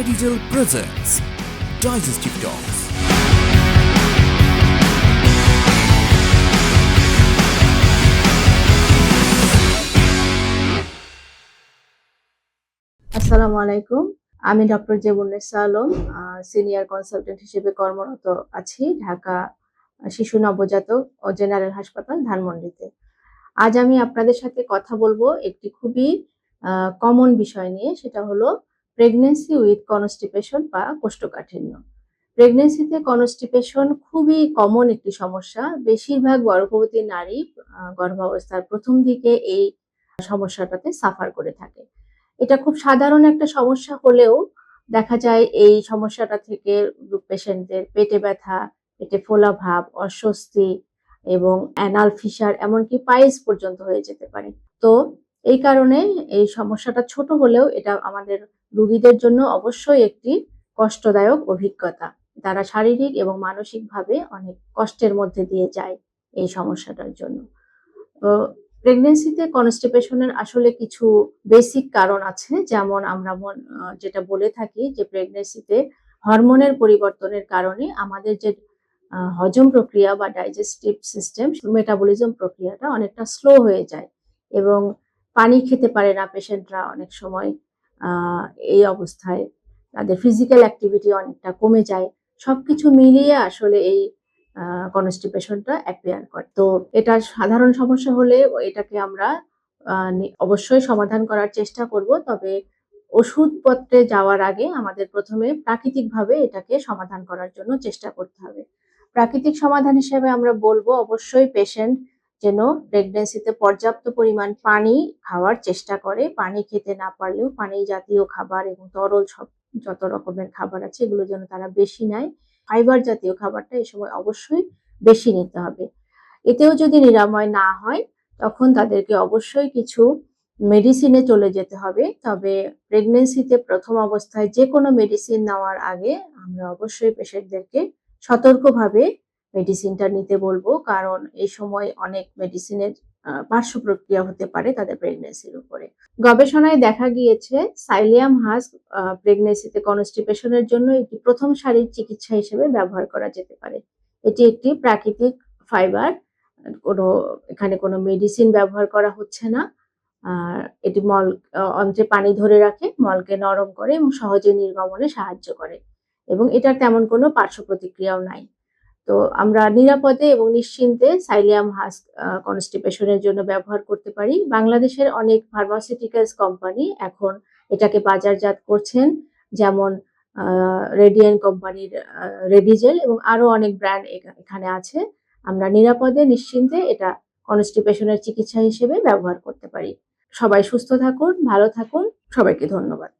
Redigal presents Digestive Talks. আসসালামু আলাইকুম আমি doctor Zebunnesa Alam senior consultant হিসেবে কর্মরত আছি ঢাকা শিশু নবজাতক ও জেনারেল হাসপাতাল ধানমন্ডিতে আজ আমি আপনাদের সাথে কথা বলব একটি খুবই কমন বিষয় নিয়ে, সেটা হলো প্রেগনেন্সি উইথ কনস্টিপেশন বা কোষ্ঠকাঠিন্য। প্রেগনেন্সিতে কনস্টিপেশন খুবই কমন একটি সমস্যা। বেশিরভাগ গর্ভবতী নারী গর্ভাবস্থার প্রথম দিকে এই সমস্যাটাতে সাফার করে থাকে। এটা খুব সাধারণ একটা সমস্যা হলেও দেখা যায় এই সমস্যাটা থেকে পেশেন্টদের পেটে ব্যথা, পেটে ফোলা ভাব, অস্বস্তি এবং অ্যানাল ফিসার এমনকি পাইলস পর্যন্ত হয়ে যেতে পারে। তো এই কারণে এই সমস্যাটা ছোট হলেও এটা আমাদের রুগীদের জন্য অবশ্যই একটি কষ্টদায়ক অভিজ্ঞতা। তারা শারীরিক এবং মানসিকভাবে অনেক কষ্টের মধ্যে দিয়ে যায় এই সমস্যাটার জন্য। প্রেগনেন্সিতে কনস্টিপেশনের আসলে কিছু বেসিক কারণ আছে, যেমন আমরা যেটা বলে থাকি যে প্রেগনেন্সিতে হরমোনের পরিবর্তনের কারণে আমাদের যে হজম প্রক্রিয়া বা ডাইজেস্টিভ সিস্টেম মেটাবলিজম প্রক্রিয়াটা অনেকটা স্লো হয়ে যায় এবং পানি খেতে পারে না পেশেন্টরা অনেক সময় এই অবস্থায়। তাদের ফিজিক্যাল অ্যাক্টিভিটি অনেকটা কমে যায়। সবকিছু মিলিয়ে আসলে এই কনস্টিপেশনটা অ্যাপিয়ার করে। তো এটা সাধারণ সমস্যা হলে এটাকে আমরা অবশ্যই সমাধান করার চেষ্টা করব। তবে ওষুধপত্রে যাওয়ার আগে আমাদের প্রথমে প্রাকৃতিকভাবে এটাকে সমাধান করার জন্য চেষ্টা করতে হবে। প্রাকৃতিক সমাধান হিসেবে আমরা বলব, অবশ্যই পেশেন্ট যেন প্রেগনেন্সিতে পর্যাপ্ত পরিমাণ পানি খাওয়ার চেষ্টা করে। পানি খেতে না পারলেও পানি জাতীয় খাবার এবং তরল সব যত রকমের খাবার আছে, এগুলো যেন তারা বেশি নেয়। ফাইবার জাতীয় খাবারটা এই সময় অবশ্যই বেশি নিতে হবে। এতেও যদি নিরাময় না হয়, তখন তাদেরকে অবশ্যই কিছু মেডিসিনে চলে যেতে হবে। তবে প্রেগনেন্সিতে প্রথম অবস্থায় যে কোনো মেডিসিন নেওয়ার আগে আমরা অবশ্যই পেশেন্টদেরকে সতর্কভাবে মেডিসিনটা নিতে বলব। কারণ এই সময় অনেক মেডিসিনের পার্শ্ব প্রক্রিয়া হতে পারে তাদের প্রেগনেন্সির উপরে। গবেষণায় দেখা গিয়েছে সাইলিয়াম হাস প্রেগনেন্সিতে কনস্টিপেশনের জন্য একটি প্রথম সারির চিকিৎসা হিসেবে ব্যবহার করা যেতে পারে। এটি একটি প্রাকৃতিক ফাইবার কোনো, এখানে কোনো মেডিসিন ব্যবহার করা হচ্ছে না। এটি মল অন্ত্রে পানি ধরে রাখে, মলকে নরম করে এবং সহজে নির্গমনে সাহায্য করে। এবং এটার তেমন কোনো পার্শ্ব প্রতিক্রিয়াও নাই। তো আমরা নিরাপদে এবং নিশ্চিন্তে সাইলিয়াম হাস কনস্টিপেশনের জন্য ব্যবহার করতে পারি। বাংলাদেশের অনেক ফার্মাসিউটিক্যালস কোম্পানি এখন এটাকে বাজারজাত করছেন, যেমন রেডিয়ান কোম্পানির রেডিজেল এবং আরও অনেক ব্র্যান্ড এখানে আছে। আমরা নিরাপদে, নিশ্চিন্তে এটা কনস্টিপেশনের চিকিৎসা হিসেবে ব্যবহার করতে পারি। সবাই সুস্থ থাকুন, ভালো থাকুন, সবাইকে ধন্যবাদ।